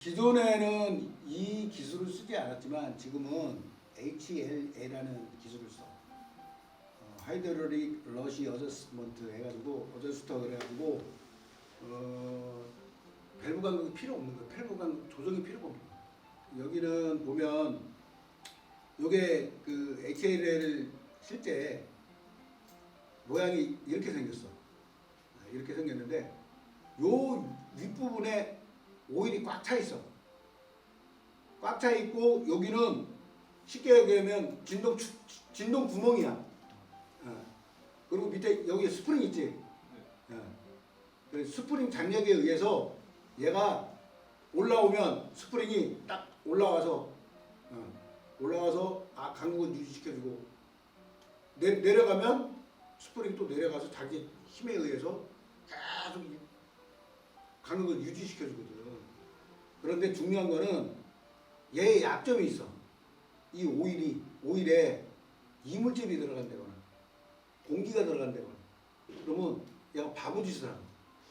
기존에는 이 기술을 쓰지 않았지만 지금은 HLA라는 기술을 써. 어, 하이드로릭 러시 어저스먼트 해가지고 어저스터 그래가지고 어, 밸브 간격이 필요 없는 거예요. 밸브 간격 조정이 필요가 없는 거예요. 여기는 보면 요게 그 HLA를 실제 모양이 이렇게 생겼어. 아, 이렇게 생겼는데 요 윗부분에 오일이 꽉 차 있어. 꽉 차 있고 여기는 쉽게 얘기하면 진동 추- 진동 구멍이야. 어. 그리고 밑에 여기 스프링 있지. 어. 그래서 스프링 장력에 의해서 얘가 올라오면 스프링이 딱 올라와서 어. 올라와서 아 강국을 유지시켜주고 내, 내려가면 스프링 또 내려가서 자기 힘에 의해서 강력을 유지시켜주거든. 그런데 중요한 거는 얘의 약점이 있어. 이 오일이 오일에 이물질이 들어간다거나 공기가 들어간다거나 그러면 얘가 바보짓을 하는 거야.